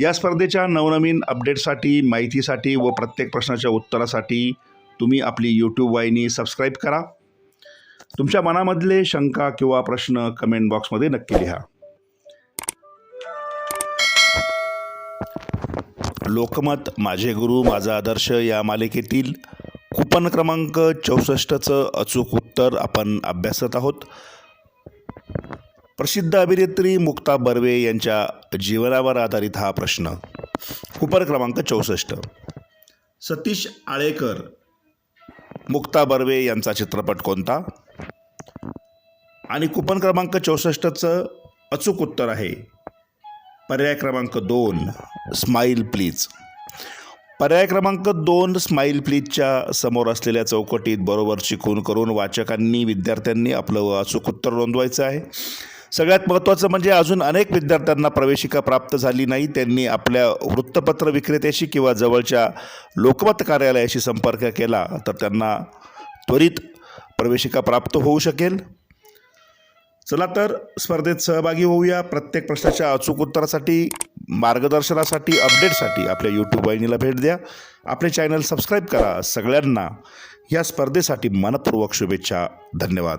या स्पर्धेच्या नवनवीन अपडेटसाठी माहितीसाठी व प्रत्येक प्रश्नाच्या उत्तरासाठी तुम्ही आपली यूट्यूब वाहिनी सबस्क्राईब करा. तुमच्या मनामधले शंका किंवा प्रश्न कमेंट बॉक्समध्ये नक्की लिहा. लोकमत माझे गुरु माझा आदर्श या मालिकेतील कुपन क्रमांक चौसष्टचं अचूक उत्तर आपण अभ्यासत आहोत. प्रसिद्ध अभिनेत्री मुक्ता बर्वे यांच्या जीवनावर आधारित हा प्रश्न. कुपन क्रमांक चौसष्ट. सतीश आळेकर मुक्ता बर्वे यांचा चित्रपट कोणता? आणि कुपन क्रमांक चौसष्टचं अचूक उत्तर आहे. पर्याय क्रमांक दोन स्माईल प्लीज. पर्याय क्रमांक दोन स्माईल प्लीजच्या समोर असलेल्या चौकटीत बरोबर चिकून करून वाचकांनी विद्यार्थ्यांनी आपलं अचूक उत्तर नोंदवायचं आहे. सगळ्यात महत्त्वाचं म्हणजे अजून अनेक विद्यार्थ्यांना प्रवेशिका प्राप्त झाली नाही. त्यांनी आपल्या वृत्तपत्र विक्रेत्याशी किंवा जवळच्या लोकमत कार्यालयाशी संपर्क केला तर त्यांना त्वरित प्रवेशिका प्राप्त होऊ शकेल. चला तर स्पर्धेत सहभागी होऊया. प्रत्येक प्रश्नाच्या अचूक उत्तरासाठी मार्गदर्शनासाठी अपडेटसाठी आपल्या यूट्यूब वाहिनीला भेट द्या. आपले चॅनल सबस्क्राईब करा. सगळ्यांना या स्पर्धेसाठी मनपूर्वक शुभेच्छा. धन्यवाद.